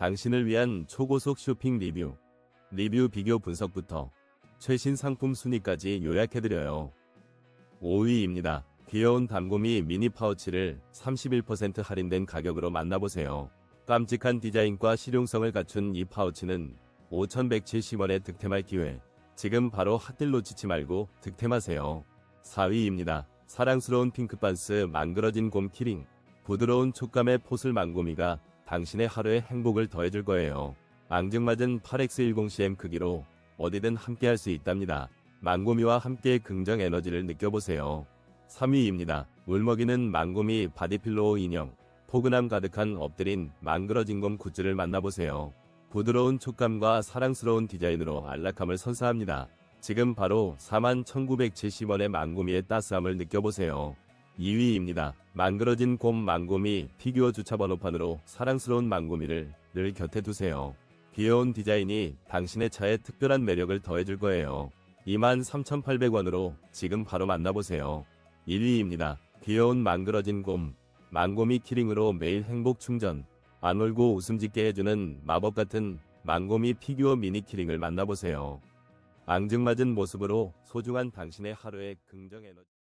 당신을 위한 초고속 쇼핑 리뷰, 리뷰 비교 분석부터 최신 상품 순위까지 요약해드려요. 5위입니다. 귀여운 담곰이 미니 파우치를 31% 할인된 가격으로 만나보세요. 깜찍한 디자인과 실용성을 갖춘 이 파우치는 5,170원에 득템할 기회. 지금 바로 핫딜 놓치지 말고 득템하세요. 4위입니다. 사랑스러운 핑크반스 망그러진 곰 키링. 부드러운 촉감의 포슬 망고미가 당신의 하루에 행복을 더해줄 거예요. 앙증맞은 8X10CM 크기로 어디든 함께 할 수 있답니다. 망고미와 함께 긍정 에너지를 느껴보세요. 3위입니다. 울먹이는 망고미 바디필로우 인형. 포근함 가득한 엎드린 망그러진 곰 굿즈를 만나보세요. 부드러운 촉감과 사랑스러운 디자인으로 안락함을 선사합니다. 지금 바로 41,970원의 망고미의 따스함을 느껴보세요. 2위입니다. 망그러진 곰 망고미 피규어 주차 번호판으로 사랑스러운 망고미를 늘 곁에 두세요. 귀여운 디자인이 당신의 차에 특별한 매력을 더해줄 거예요. 23,800원으로 지금 바로 만나보세요. 1위입니다. 귀여운 망그러진 곰 망고미 키링으로 매일 행복 충전 안 울고 웃음 짓게 해주는 마법 같은 망고미 피규어 미니 키링을 만나보세요. 앙증맞은 모습으로 소중한 당신의 하루에 긍정 에너지